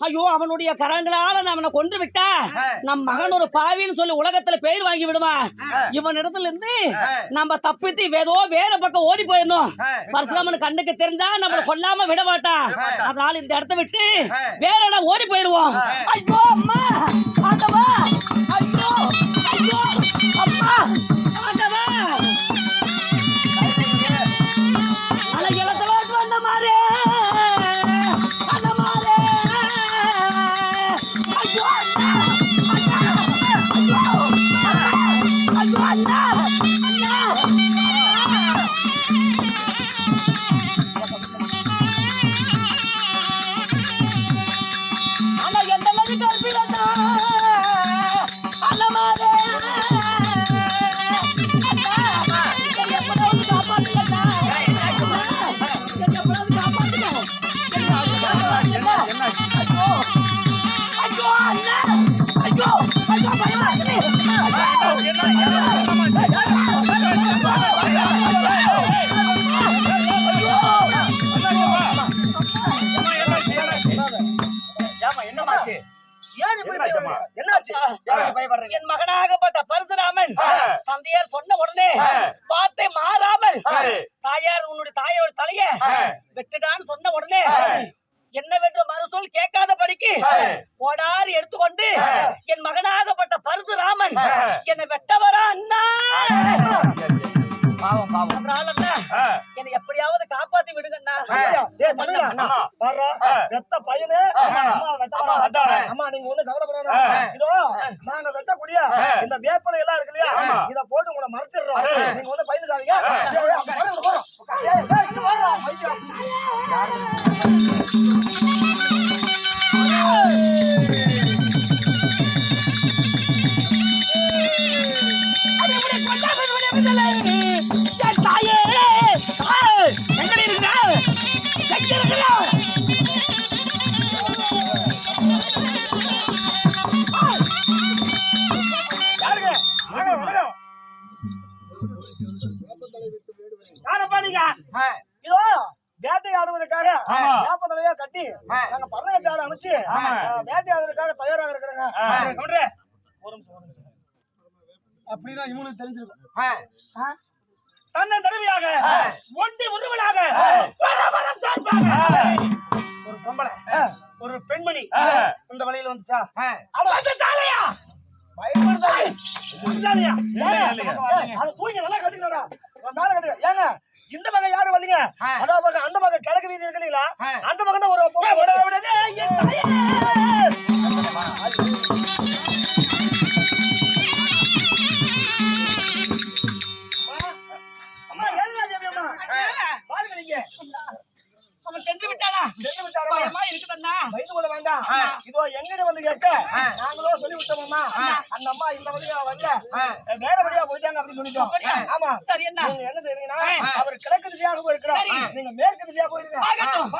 ஐயோ அவனுடைய கரங்களால அவனை கொன்று விட்டா நம் மகன் ஒரு பாவின்னு சொல்லி உலகத்துல பெயர் வாங்கி விடுவான் இவன் இடத்துல இருந்து நம்ம தப்பித்து ஏதோ வேற பக்கம் ஓடி போயிடணும். பரசுராமன் கண்ணுக்கு தெரிஞ்சா நம்மள கொல்லாம விட மாட்டான் அதனால இந்த இடத்த விட்டு வேற இடம் ஓடி போயிடுவோம். ஐயோ அம்மா! ஐயோ ஐயோ ஐயோ ஐயோ என் மகனாகப்பட்ட பரசுராமன் ஆ. தந்தையார் சொன்ன உடனே ஆ. வார்த்தை மாறாமல். தாயார் உன்னுடைய தாயோட தலைய. வெட்டுடான்னு சொன்ன உடனே. என்னவென்று மறுசொல் கேட்காத படிக்கு ஆ. ஓடாரி எடுத்துக்கொண்டு. என் மகனாகப்பட்ட பரசுராமன். என்னை வெட்ட வர்றா. வெத்த பையனு, ஆமா. அம்மா வெட்ட அம்மா நீங்க ஒண்ணும் கவலைப்படாத. இதோ, நாங்க வெட்டக்கூடிய. இந்த வேப்பிலை எல்லாம் இருக்கு இல்லையா? இத போட்டு உங்களை மறைச்சிடுறோம். நீங்க ஒண்ணும் பயந்துக்காதீங்க. ஆ. இதோ வேட்டையாடுவதற்காக வேப்பந்தலையா கட்டி நாங்க பறவை சாலை அமைச்சு வேட்டையாடுவதற்காக இருக்கிறாங்க. ஒரு அப்படின்னா இவனுக்கு தெரிஞ்சிருக்கும். தன்னை தலைமையாக ஒன்றி ஒருவனாக ஒரு பெண்மணி இந்த வழியில வந்துச்சா? ஏங்க இந்த பக்கம் யாரு வந்தீங்க? ஆ. அதான் பக்கம் அந்த பக்கம் கிழக்கு வீதி இருக்கு இல்லைங்களா. அந்த பக்கம் தான் ஒரு இருக்குதண்ணா பயந்து கொள்ள வேண்டாம் ஆ. இதோ எங்கடி வந்து கேட்க. நாங்களோ சொல்லி விட்டோம்மா. அந்த அம்மா இந்த வழியா வரல. வேற வழியா போயிட்டாங்க அப்படின்னு சொல்லிட்டோம்? ஆமா சரி என்ன நீங்க என்ன செய்றீங்கன்னா. அவர் கிழக்கு திசையாக போயிருக்கிறார். நீங்க மேற்கு திசையா போயிருங்க ஆகட்டும்.